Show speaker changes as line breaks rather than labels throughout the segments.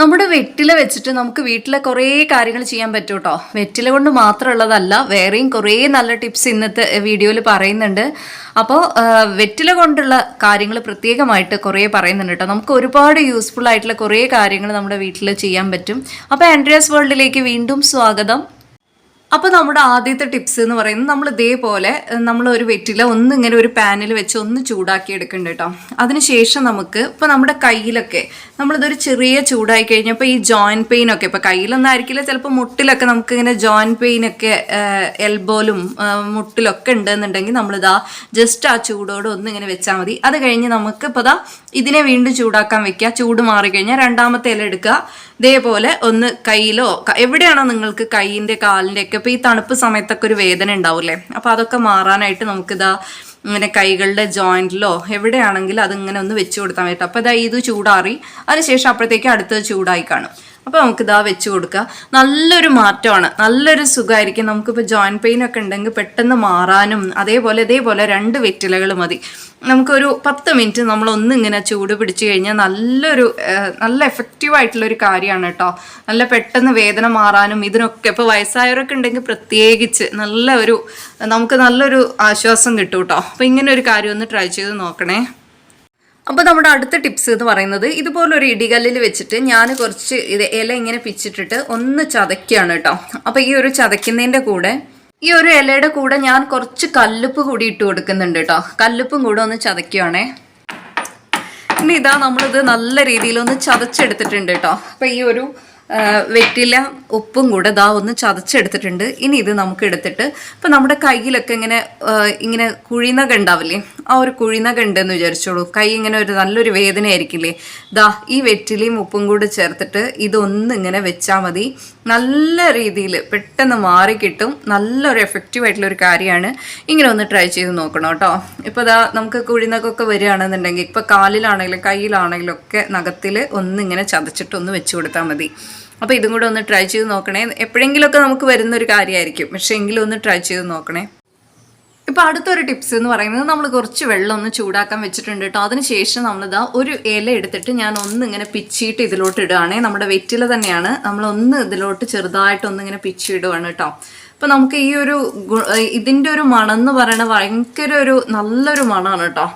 നമ്മുടെ വെറ്റില വെച്ചിട്ട് നമുക്ക് വീട്ടിലെ കുറേ കാര്യങ്ങൾ ചെയ്യാൻ പറ്റും കേട്ടോ വെറ്റില കൊണ്ട് മാത്രമുള്ളതല്ല വേറെയും കുറേ നല്ല ടിപ്സ് ഇന്നത്തെ വീഡിയോയിൽ പറയുന്നുണ്ട്. അപ്പോൾ വെറ്റില കൊണ്ടുള്ള കാര്യങ്ങൾ പ്രത്യേകമായിട്ട് കുറേ പറയുന്നുണ്ട് കേട്ടോ നമുക്ക് ഒരുപാട് യൂസ്ഫുൾ ആയിട്ടുള്ള കുറേ കാര്യങ്ങൾ നമ്മുടെ വീട്ടിൽ ചെയ്യാൻ പറ്റും. അപ്പോൾ ആൻഡ്രിയാസ് വേൾഡിലേക്ക് വീണ്ടും സ്വാഗതം. അപ്പോൾ നമ്മുടെ ആദ്യത്തെ ടിപ്സ് എന്ന് പറയുന്നത് നമ്മൾ ഇതേപോലെ നമ്മൾ ഒരു വെറ്റില ഒന്ന് ഇങ്ങനെ ഒരു പാനിൽ വെച്ച് ഒന്ന് ചൂടാക്കി എടുക്കുന്നുണ്ട് കേട്ടോ അതിനുശേഷം നമുക്ക് ഇപ്പോൾ നമ്മുടെ കയ്യിലൊക്കെ നമ്മളിതൊരു ചെറിയ ചൂടായി കഴിഞ്ഞപ്പോൾ ഈ ജോയിന്റ് പെയിൻ ഒക്കെ ഇപ്പോൾ കയ്യിലൊന്നും ആയിരിക്കില്ല ചിലപ്പോൾ മുട്ടിലൊക്കെ നമുക്ക് ഇങ്ങനെ ജോയിന്റ് പെയിൻ ഒക്കെ എൽബോലും മുട്ടിലൊക്കെ ഉണ്ടെന്നുണ്ടെങ്കിൽ നമ്മളിതാ ജസ്റ്റ് ആ ചൂടോട് ഒന്ന് ഇങ്ങനെ വെച്ചാൽ മതി. അത് കഴിഞ്ഞ് നമുക്ക് ഇപ്പോൾ ദാ ഇതിനെ വീണ്ടും ചൂടാക്കാൻ വെക്കുക. ചൂട് മാറിക്കഴിഞ്ഞാൽ രണ്ടാമത്തെ ഇല എടുക്കുക. ഇതേപോലെ ഒന്ന് കയ്യിലോ എവിടെയാണോ നിങ്ങൾക്ക് കൈയിന്റെ കാലിന്റെ ഒക്കെ ഇപ്പോൾ ഈ തണുപ്പ് സമയത്തൊക്കെ ഒരു വേദന ഉണ്ടാവില്ലേ? അപ്പോൾ അതൊക്കെ മാറാനായിട്ട് നമുക്കിതാ ഇങ്ങനെ കൈകളുടെ ജോയിന്റിലോ എവിടെയാണെങ്കിലും അതിങ്ങനെ ഒന്ന് വെച്ച് കൊടുത്താൽ പറ്റും അപ്പോൾ ഇതാ ഇത് ചൂടാറി. അതിനുശേഷം അപ്പോഴത്തേക്ക് അടുത്തത് ചൂടായി കാണും. അപ്പോൾ നമുക്ക് ഇതാ വെച്ച് കൊടുക്കുക നല്ലൊരു മാറ്റമാണ്. നല്ലൊരു സുഖമായിരിക്കും നമുക്കിപ്പോൾ ജോയിന്റ് പെയിൻ ഒക്കെ ഉണ്ടെങ്കിൽ പെട്ടെന്ന് മാറാനും അതേപോലെ ഇതേപോലെ രണ്ട് വെറ്റിലകൾ മതി. നമുക്കൊരു പത്ത് മിനിറ്റ് നമ്മൾ ഒന്നിങ്ങനെ ചൂട് പിടിച്ചു കഴിഞ്ഞാൽ നല്ലൊരു നല്ല എഫക്റ്റീവ് ആയിട്ടുള്ളൊരു കാര്യമാണ് കേട്ടോ. നല്ല പെട്ടെന്ന് വേദന മാറാനും ഇതിനൊക്കെ ഇപ്പോൾ വയസ്സായവരൊക്കെ ഉണ്ടെങ്കിൽ പ്രത്യേകിച്ച് നല്ല ഒരു നമുക്ക് നല്ലൊരു ആശ്വാസം കിട്ടും കേട്ടോ. അപ്പോൾ ഇങ്ങനെ ഒരു കാര്യം ഒന്ന് ട്രൈ ചെയ്ത് നോക്കണേ. അപ്പോൾ നമ്മുടെ അടുത്ത ടിപ്സ് എന്ന് പറയുന്നത് ഇതുപോലൊരു ഇടികല്ലിൽ വെച്ചിട്ട് ഞാൻ കുറച്ച് ഇത് ഇല ഇങ്ങനെ പിച്ചിട്ടിട്ട് ഒന്ന് ചതയ്ക്കുകയാണ് കേട്ടോ. അപ്പോൾ ഈ ഒരു ചതയ്ക്കുന്നതിന്റെ കൂടെ ഈ ഒരു ഇലയുടെ കൂടെ ഞാൻ കുറച്ച് കല്ലുപ്പ് കൂടി ഇട്ട് കൊടുക്കുന്നുണ്ട് കേട്ടോ. കല്ലുപ്പും കൂടെ ഒന്ന് ചതയ്ക്കുകയാണേ. ഇനി ഇതാ നമ്മളിത് നല്ല രീതിയിലൊന്ന് ചതച്ചെടുത്തിട്ടുണ്ട് കേട്ടോ. അപ്പോൾ ഈ ഒരു വെറ്റില ഉപ്പും കൂടെ ദാ ഒന്ന് ചതച്ചെടുത്തിട്ടുണ്ട്. ഇനി ഇത് നമുക്ക് എടുത്തിട്ട് ഇപ്പം നമ്മുടെ കയ്യിലൊക്കെ ഇങ്ങനെ ഇങ്ങനെ കുഴിനക ഉണ്ടാവില്ലേ? ആ ഒരു കുഴിനക ഉണ്ടെന്ന് വിചാരിച്ചോളൂ. കൈ ഇങ്ങനെ ഒരു നല്ലൊരു വേദനയായിരിക്കില്ലേ? ദാ ഈ വെറ്റിലയും ഉപ്പും കൂടെ ചേർത്തിട്ട് ഇതൊന്നിങ്ങനെ വെച്ചാൽ മതി. നല്ല രീതിയിൽ പെട്ടെന്ന് മാറിക്കിട്ടും. നല്ലൊരു എഫക്റ്റീവ് ആയിട്ടുള്ള ഒരു കാര്യമാണ്. ഇങ്ങനെ ഒന്ന് ട്രൈ ചെയ്ത് നോക്കണം കേട്ടോ. ഇപ്പോൾ ദാ നമുക്ക് കുഴിനകൊക്കെ വരികയാണെന്നുണ്ടെങ്കിൽ ഇപ്പോൾ കാലിലാണെങ്കിലും കയ്യിലാണെങ്കിലും ഒക്കെ നഖത്തിൽ ഒന്നിങ്ങനെ ചതച്ചിട്ട് ഒന്ന് വെച്ച് കൊടുത്താൽ മതി. അപ്പോൾ ഇതും കൂടെ ഒന്ന് ട്രൈ ചെയ്ത് നോക്കണേ. എപ്പോഴെങ്കിലുമൊക്കെ നമുക്ക് വരുന്നൊരു കാര്യമായിരിക്കും പക്ഷേ എങ്കിലും ഒന്ന് ട്രൈ ചെയ്ത് നോക്കണേ. ഇപ്പോൾ അടുത്തൊരു ടിപ്സ് എന്ന് പറയുന്നത് നമ്മൾ കുറച്ച് വെള്ളം ഒന്ന് ചൂടാക്കാൻ വെച്ചിട്ടുണ്ട് കേട്ടോ അതിനുശേഷം നമ്മളിതാ ഒരു ഇല എടുത്തിട്ട് ഞാൻ ഒന്ന് ഇങ്ങനെ പിച്ചിയിട്ട് ഇതിലോട്ട് ഇടുകയാണേ നമ്മുടെ വെറ്റില തന്നെയാണ്. നമ്മളൊന്ന് ഇതിലോട്ട് ചെറുതായിട്ടൊന്ന് ഇങ്ങനെ പിച്ചിടുകയാണ് കേട്ടോ അപ്പോൾ നമുക്ക് ഈ ഒരു ഇതിന്റെ ഒരു മണം എന്ന് പറയുന്നത് ഭയങ്കര ഒരു നല്ലൊരു മണമാണ് കേട്ടോ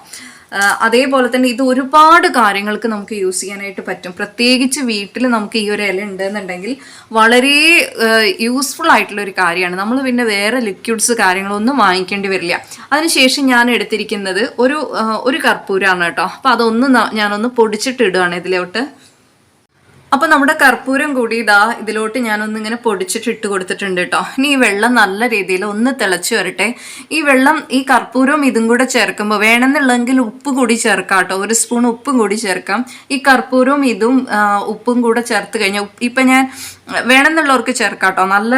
അതേപോലെ തന്നെ ഇത് ഒരുപാട് കാര്യങ്ങൾക്ക് നമുക്ക് യൂസ് ചെയ്യാനായിട്ട് പറ്റും. പ്രത്യേകിച്ച് വീട്ടിൽ നമുക്ക് ഈ ഒരു ഇല ഉണ്ടെന്നുണ്ടെങ്കിൽ വളരെ യൂസ്ഫുൾ ആയിട്ടുള്ള ഒരു കാര്യമാണ്. നമ്മൾ പിന്നെ വേറെ ലിക്വിഡ്സ് കാര്യങ്ങളൊന്നും വാങ്ങിക്കേണ്ടി വരില്ല. അതിനുശേഷം ഞാൻ എടുത്തിരിക്കുന്നത് ഒരു ഒരു കർപ്പൂരമാണ് കേട്ടോ. അപ്പോൾ അതൊന്ന് ഞാനൊന്ന് പൊടിച്ചിട്ട് ഇടുകയാണ് ഇതിലോട്ട്. അപ്പോൾ നമ്മുടെ കർപ്പൂരം കൂടി ഇതാ ഇതിലോട്ട് ഞാനൊന്ന് ഇങ്ങനെ പൊടിച്ചിട്ട് ഇട്ട് കൊടുത്തിട്ടുണ്ട് കേട്ടോ ഇനി ഈ വെള്ളം നല്ല രീതിയിൽ ഒന്ന് തിളച്ച് വരട്ടെ. ഈ വെള്ളം ഈ കർപ്പൂരവും ഇതും കൂടെ ചേർക്കുമ്പോൾ വേണമെന്നുള്ളെങ്കിൽ ഉപ്പ് കൂടി ചേർക്കാം കേട്ടോ ഒരു സ്പൂൺ ഉപ്പും കൂടി ചേർക്കാം. ഈ കർപ്പൂരവും ഇതും ഉപ്പും കൂടെ ചേർത്ത് കഴിഞ്ഞാൽ ഇപ്പം ഞാൻ വേണമെന്നുള്ളവർക്ക് ചേർക്കാം കേട്ടോ നല്ല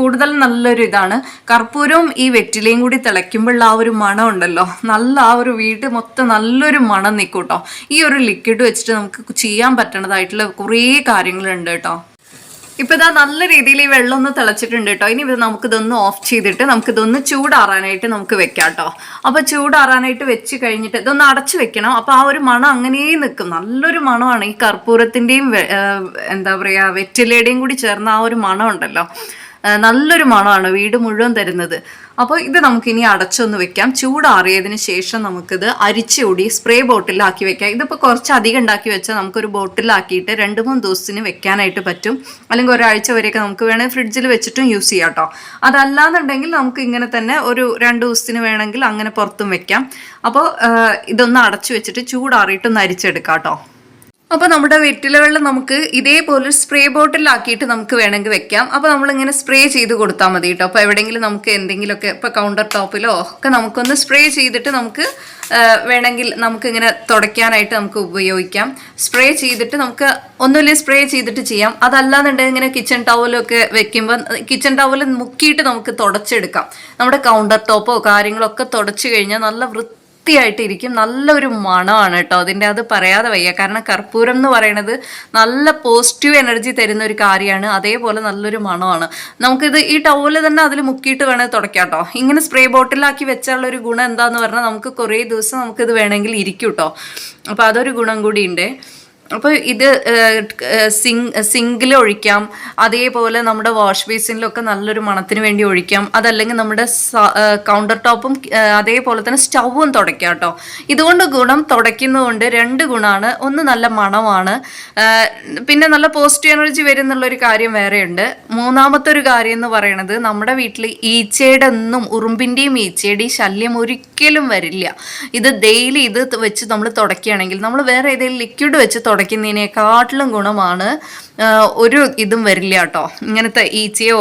കൂടുതൽ നല്ലൊരു ഇതാണ്. കർപ്പൂരവും ഈ വെറ്റിലയും കൂടി തിളയ്ക്കുമ്പോഴുള്ള ആ ഒരു മണം ഉണ്ടല്ലോ. നല്ല ആ ഒരു വീട് മൊത്തം നല്ലൊരു മണം നിൽക്കും കേട്ടോ ഈ ഒരു ലിക്വിഡ് വെച്ചിട്ട് നമുക്ക് ചെയ്യാൻ പറ്റണതായിട്ടുള്ള കുറേ കാര്യങ്ങളുണ്ട് കേട്ടോ. ഇപ്പൊ ഇതാ നല്ല രീതിയിൽ ഈ വെള്ളം ഒന്ന് തിളച്ചിട്ടുണ്ട് കേട്ടോ. ഇനി ഇത് നമുക്കിതൊന്ന് ഓഫ് ചെയ്തിട്ട് നമുക്കിതൊന്ന് ചൂടാറാനായിട്ട് നമുക്ക് വെക്കാം കേട്ടോ. അപ്പൊ ചൂടാറാനായിട്ട് വെച്ച് കഴിഞ്ഞിട്ട് ഇതൊന്ന് അടച്ചു വെക്കണം. അപ്പൊ ആ ഒരു മണം അങ്ങനെ നിൽക്കും. നല്ലൊരു മണമാണ് ഈ കർപ്പൂരത്തിന്റെയും എന്താ പറയാ വെറ്റിലയുടെയും കൂടി ചേർന്ന ആ ഒരു മണം ഉണ്ടല്ലോ. നല്ലൊരു മണമാണ് വീട് മുഴുവൻ തരുന്നത്. അപ്പോൾ ഇത് നമുക്കിനി അടച്ചൊന്ന് വെക്കാം. ചൂടാറിയതിന് ശേഷം നമുക്കിത് അരിച്ചുകൂടി സ്പ്രേ ബോട്ടിലാക്കി വെക്കാം. ഇതിപ്പോൾ കുറച്ച് അധികം ഉണ്ടാക്കി വെച്ചാൽ നമുക്കൊരു ബോട്ടിലാക്കിയിട്ട് രണ്ട് മൂന്ന് ദിവസത്തിന് വെക്കാനായിട്ട് പറ്റും. അല്ലെങ്കിൽ ഒരാഴ്ച വരെയൊക്കെ നമുക്ക് വേണമെങ്കിൽ ഫ്രിഡ്ജിൽ വെച്ചിട്ടും യൂസ് ചെയ്യാം കേട്ടോ അതല്ലാന്നുണ്ടെങ്കിൽ നമുക്ക് ഇങ്ങനെ തന്നെ ഒരു രണ്ട് ദിവസത്തിന് വേണമെങ്കിൽ അങ്ങനെ പുറത്തും വെക്കാം. അപ്പോൾ ഇതൊന്ന് അടച്ചു വെച്ചിട്ട് ചൂടാറിയിട്ടൊന്ന് അരിച്ചെടുക്കാം കേട്ടോ അപ്പോൾ നമ്മുടെ വെറ്റില വെള്ളം നമുക്ക് ഇതേപോലെ സ്പ്രേ ബോട്ടിലാക്കിയിട്ട് നമുക്ക് വേണമെങ്കിൽ വെക്കാം. അപ്പോൾ നമ്മളിങ്ങനെ സ്പ്രേ ചെയ്ത് കൊടുത്താൽ മതി കേട്ടോ. അപ്പോൾ എവിടെയെങ്കിലും നമുക്ക് എന്തെങ്കിലുമൊക്കെ ഇപ്പോൾ കൗണ്ടർ ടോപ്പിലോ ഒക്കെ നമുക്കൊന്ന് സ്പ്രേ ചെയ്തിട്ട് നമുക്ക് വേണമെങ്കിൽ നമുക്കിങ്ങനെ തുടയ്ക്കാനായിട്ട് നമുക്ക് ഉപയോഗിക്കാം. സ്പ്രേ ചെയ്തിട്ട് നമുക്ക് ഒന്നുമില്ല സ്പ്രേ ചെയ്തിട്ട് ചെയ്യാം. അതല്ലാന്നുണ്ടെങ്കിൽ ഇങ്ങനെ കിച്ചൺ ടവലൊക്കെ വെക്കുമ്പോൾ കിച്ചൺ ടവൽ മുക്കിയിട്ട് നമുക്ക് തുടച്ചെടുക്കാം. നമ്മുടെ കൗണ്ടർ ടോപ്പോ കാര്യങ്ങളൊക്കെ തുടച്ചു കഴിഞ്ഞാൽ നല്ല വൃത്തി വൃത്തിയായിട്ടിരിക്കും നല്ലൊരു മണമാണ് കേട്ടോ. അതിന്റെ അത് പറയാതെ വയ്യ. കാരണം കർപ്പൂരം എന്ന് പറയുന്നത് നല്ല പോസിറ്റീവ് എനർജി തരുന്ന ഒരു കാര്യമാണ്. അതേപോലെ നല്ലൊരു മണമാണ്. നമുക്കിത് ഈ ടവൽ തന്നെ അതിൽ മുക്കിയിട്ട് വേണേൽ തുടയ്ക്കാം കേട്ടോ. ഇങ്ങനെ സ്പ്രേ ബോട്ടിലാക്കി വെച്ചുള്ള ഒരു ഗുണം എന്താന്ന് പറഞ്ഞാൽ നമുക്ക് കുറേ ദിവസം നമുക്കിത് വേണമെങ്കിൽ ഇരിക്കും കേട്ടോ. അപ്പോൾ അതൊരു ഗുണം കൂടി ഉണ്ട് അപ്പോൾ ഇത് സിങ് സിങ്കിൽ ഒഴിക്കാം. അതേപോലെ നമ്മുടെ വാഷ് ബേസിനിലൊക്കെ നല്ലൊരു മണത്തിന് വേണ്ടി ഒഴിക്കാം. അതല്ലെങ്കിൽ നമ്മുടെ കൗണ്ടർ ടോപ്പും അതേപോലെ തന്നെ സ്റ്റൗവും തുടയ്ക്കാം കേട്ടോ. ഇതുകൊണ്ട് ഗുണം തുടയ്ക്കുന്നതുകൊണ്ട് രണ്ട് ഗുണമാണ് ഒന്ന് നല്ല മണമാണ്. പിന്നെ നല്ല പോസിറ്റീവ് എനർജി വരുന്നുള്ളൊരു കാര്യം വേറെയുണ്ട്. മൂന്നാമത്തെ ഒരു കാര്യം എന്ന് പറയുന്നത് നമ്മുടെ വീട്ടിൽ ഈച്ചയുടെ ഒന്നും ഉറുമ്പിന്റെയും ഈച്ചയുടെയും ശല്യം ഒരിക്കലും വരില്ല. ഇത് ഡെയിലി ഇത് വെച്ച് നമ്മൾ തുടയ്ക്കുകയാണെങ്കിൽ നമ്മൾ വേറെ ഏതെങ്കിലും ലിക്വിഡ് വെച്ച് തുടയ്ക്കുന്നതിനേക്കാട്ടിലും ഗുണമാണ് ഒരു ഇതും വരില്ല കേട്ടോ. ഇങ്ങനത്തെ ഈച്ചയോ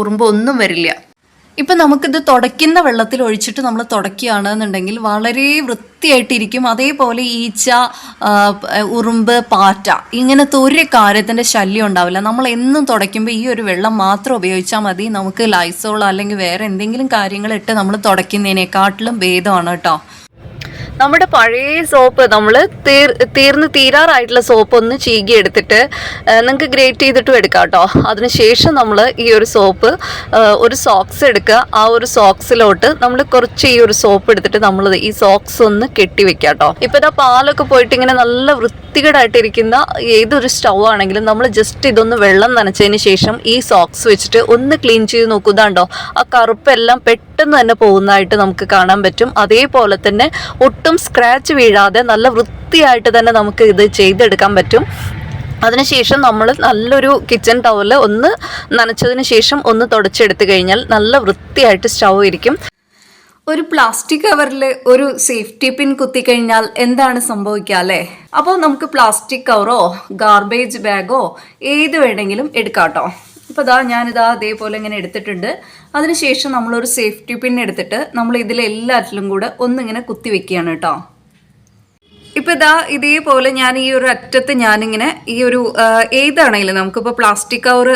ഉറുമ്പോ ഒന്നും വരില്ല. ഇപ്പം നമുക്കിത് തുടയ്ക്കുന്ന വെള്ളത്തിൽ ഒഴിച്ചിട്ട് നമ്മൾ തുടയ്ക്കുകയാണെന്നുണ്ടെങ്കിൽ വളരെ വൃത്തിയായിട്ടിരിക്കും. അതേപോലെ ഈച്ച ഉറുമ്പ് പാറ്റ ഇങ്ങനത്തെ ഒരു കാര്യത്തിന്റെ ശല്യം ഉണ്ടാവില്ല. നമ്മൾ എന്നും തുടയ്ക്കുമ്പോൾ ഈ ഒരു വെള്ളം മാത്രം ഉപയോഗിച്ചാൽ മതി. നമുക്ക് ലൈസോൾ അല്ലെങ്കിൽ വേറെ എന്തെങ്കിലും കാര്യങ്ങളിട്ട് നമ്മൾ തുടയ്ക്കുന്നതിനെക്കാട്ടിലും ഭേദമാണ് കേട്ടോ. നമ്മുടെ പഴയ സോപ്പ് നമ്മൾ തീർ തീർന്ന് തീരാറായിട്ടുള്ള സോപ്പ് ഒന്ന് ചീകി എടുത്തിട്ട് നിങ്ങൾക്ക് ഗ്രേറ്റ് ചെയ്തിട്ടും എടുക്കാം കേട്ടോ അതിനുശേഷം നമ്മൾ ഈ ഒരു സോപ്പ് ഒരു സോക്സ് എടുക്കുക. ആ ഒരു സോക്സിലോട്ട് നമ്മൾ കുറച്ച് ഈ ഒരു സോപ്പ് എടുത്തിട്ട് നമ്മൾ ഈ സോക്സ് ഒന്ന് കെട്ടി വെക്കാം കേട്ടോ ഇപ്പോഴത്തെ പാലൊക്കെ പോയിട്ട് ഇങ്ങനെ നല്ല വൃത്തികേടായിട്ടിരിക്കുന്ന ഏതൊരു സ്റ്റൗ ആണെങ്കിലും നമ്മൾ ജസ്റ്റ് ഇതൊന്ന് വെള്ളം നനച്ചതിന് ശേഷം ഈ സോക്സ് വെച്ചിട്ട് ഒന്ന് ക്ലീൻ ചെയ്ത് നോക്കുന്നുണ്ടോ ആ കറുപ്പെല്ലാം പെട്ടെന്ന് തന്നെ പോകുന്നതായിട്ട് നമുക്ക് കാണാൻ പറ്റും. അതേപോലെ തന്നെ ഒട്ടും സ്ക്രാച്ച് വീഴാതെ നല്ല വൃത്തിയായിട്ട് തന്നെ നമുക്ക് ഇത് ചെയ്തെടുക്കാൻ പറ്റും. അതിനുശേഷം നമ്മൾ നല്ലൊരു കിച്ചൺ ടവൽ ഒന്ന് നനച്ചതിന് ശേഷം ഒന്ന് തുടച്ചെടുത്തു കഴിഞ്ഞാൽ നല്ല വൃത്തിയായിട്ട് സ്റ്റൗ ഇരിക്കും. ഒരു പ്ലാസ്റ്റിക് കവറിൽ ഒരു സേഫ്റ്റി പിൻ കുത്തിക്കഴിഞ്ഞാൽ എന്താണ് സംഭവിക്കുക അല്ലേ? അപ്പോൾ നമുക്ക് പ്ലാസ്റ്റിക് കവറോ ഗാർബേജ് ബാഗോ ഏത് വേണമെങ്കിലും എടുക്കാം കേട്ടോ ഇപ്പോൾ ഇതാ ഞാനിതാ അതേപോലെ ഇങ്ങനെ എടുത്തിട്ടുണ്ട്. അതിനുശേഷം നമ്മളൊരു സേഫ്റ്റി പിൻ എടുത്തിട്ട് നമ്മൾ ഇതിലെല്ലാറ്റിലും കൂടെ ഒന്നിങ്ങനെ കുത്തി വെക്കുകയാണ് കേട്ടോ. ഇപ്പൊ ഇതാ ഇതേപോലെ ഞാൻ ഈ ഒരു അറ്റത്ത് ഞാനിങ്ങനെ ഈ ഒരു ഏതാണെങ്കിലും നമുക്കിപ്പോൾ പ്ലാസ്റ്റിക് കവർ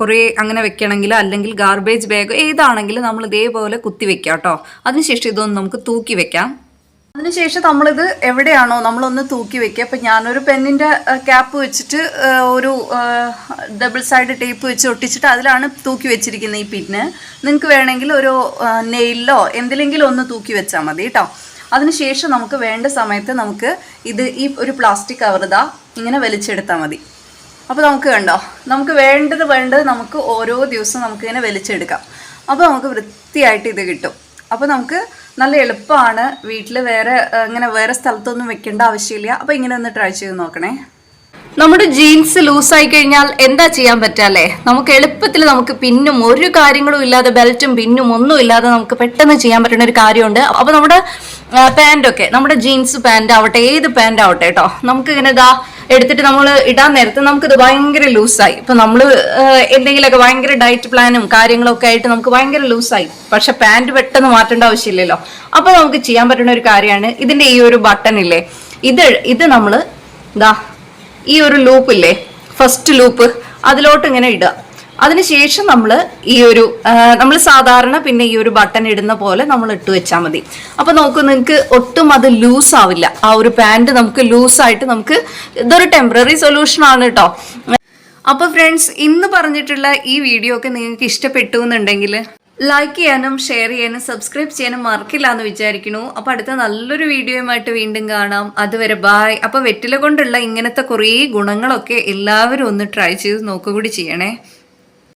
കുറേ അങ്ങനെ വെക്കണമെങ്കിൽ അല്ലെങ്കിൽ ഗാർബേജ് ബാഗ് ഏതാണെങ്കിലും നമ്മൾ ഇതേപോലെ കുത്തി വെക്കാം കേട്ടോ. അതിനുശേഷം ഇതൊന്ന് നമുക്ക് തൂക്കി വെക്കാം. അതിനുശേഷം നമ്മളിത് എവിടെയാണോ നമ്മളൊന്ന് തൂക്കി വെക്കുക. അപ്പം ഞാനൊരു പെന്നിന്റെ ക്യാപ്പ് വെച്ചിട്ട് ഒരു ഡബിൾ സൈഡ് ടേപ്പ് വെച്ച് ഒട്ടിച്ചിട്ട് അതിലാണ് തൂക്കി വെച്ചിരിക്കുന്നത് ഈ പിന്നെ. നിങ്ങൾക്ക് വേണമെങ്കിൽ ഒരു നെയിലോ എന്തിലെങ്കിലും ഒന്ന് തൂക്കി വെച്ചാൽ മതി കേട്ടോ. അതിനുശേഷം നമുക്ക് വേണ്ട സമയത്ത് നമുക്ക് ഇത് ഈ ഒരു പ്ലാസ്റ്റിക് കവർ ഇങ്ങനെ വലിച്ചെടുത്താൽ മതി. അപ്പോൾ നമുക്ക് കണ്ടോ നമുക്ക് വേണ്ടത് വേണ്ടത് നമുക്ക് ഓരോ ദിവസവും നമുക്കിങ്ങനെ വലിച്ചെടുക്കാം. അപ്പോൾ നമുക്ക് വൃത്തിയായിട്ട് ഇത് കിട്ടും. അപ്പോൾ നമുക്ക് നല്ല എളുപ്പമാണ് വീട്ടിൽ വേറെ ഇങ്ങനെ വേറെ സ്ഥലത്തൊന്നും വെക്കേണ്ട ആവശ്യമില്ല. അപ്പോൾ ഇങ്ങനെ ഒന്ന് ട്രൈ ചെയ്ത് നോക്കണേ. നമ്മുടെ ജീൻസ് ലൂസായി കഴിഞ്ഞാൽ എന്താ ചെയ്യാൻ പറ്റാല്ലേ നമുക്ക് എളുപ്പത്തിൽ നമുക്ക് പിന്നും ഒരു കാര്യങ്ങളും ഇല്ലാതെ ബെൽറ്റും പിന്നും ഒന്നും ഇല്ലാതെ നമുക്ക് പെട്ടെന്ന് ചെയ്യാൻ പറ്റുന്ന ഒരു കാര്യമുണ്ട്. അപ്പോൾ നമ്മുടെ പാന്റൊക്കെ നമ്മുടെ ജീൻസ് പാന്റ് ആവട്ടെ ഏത് പാന്റ് ആവട്ടെ കേട്ടോ. നമുക്ക് ഇങ്ങനെ ഇതാ എടുത്തിട്ട് നമ്മൾ ഇടാൻ നേരത്ത് നമുക്കിത് ഭയങ്കര ലൂസായി. ഇപ്പൊ നമ്മൾ എന്തെങ്കിലുമൊക്കെ ഭയങ്കര ഡയറ്റ് പ്ലാനും കാര്യങ്ങളൊക്കെ ആയിട്ട് നമുക്ക് ഭയങ്കര ലൂസായി. പക്ഷെ പാന്റ് പെട്ടെന്ന് മാറ്റേണ്ട ആവശ്യമില്ലല്ലോ. അപ്പൊ നമുക്ക് ചെയ്യാൻ പറ്റുന്ന ഒരു കാര്യമാണ് ഇതിന്റെ ഈ ഒരു ബട്ടൺ ഇല്ലേ? ഇത് ഇത് നമ്മൾ ഇതാ ഈ ഒരു ലൂപ്പ് ഇല്ലേ? ഫസ്റ്റ് ലൂപ്പ് അതിലോട്ട് ഇങ്ങനെ ഇടുക. അതിനുശേഷം നമ്മൾ ഈ ഒരു നമ്മൾ സാധാരണ പിന്നെ ഈ ഒരു ബട്ടൺ ഇടുന്ന പോലെ നമ്മൾ ഇട്ട് വെച്ചാൽ മതി. അപ്പൊ നോക്കൂ നിങ്ങൾക്ക് ഒട്ടും അത് ലൂസ് ആവില്ല. ആ ഒരു പാന്റ് നമുക്ക് ലൂസായിട്ട് നമുക്ക് ഇതൊരു ടെമ്പററി സൊല്യൂഷൻ ആണ് കേട്ടോ അപ്പോൾ ഫ്രണ്ട്സ് ഇന്ന് പറഞ്ഞിട്ടുള്ള ഈ വീഡിയോ ഒക്കെ നിങ്ങൾക്ക് ഇഷ്ടപ്പെട്ടു എന്നുണ്ടെങ്കിൽ ലൈക്ക് ചെയ്യാനും ഷെയർ ചെയ്യാനും സബ്സ്ക്രൈബ് ചെയ്യാനും മറക്കില്ല എന്ന് വിചാരിക്കുന്നു. അപ്പോൾ അടുത്ത നല്ലൊരു വീഡിയോയുമായിട്ട് വീണ്ടും കാണാം. അതുവരെ ബായ് അപ്പോൾ വെറ്റില കൊണ്ടുള്ള ഇങ്ങനത്തെ കുറേ ഗുണങ്ങളൊക്കെ എല്ലാവരും ഒന്ന് ട്രൈ ചെയ്ത് നോക്കുക കൂടി ചെയ്യണേ.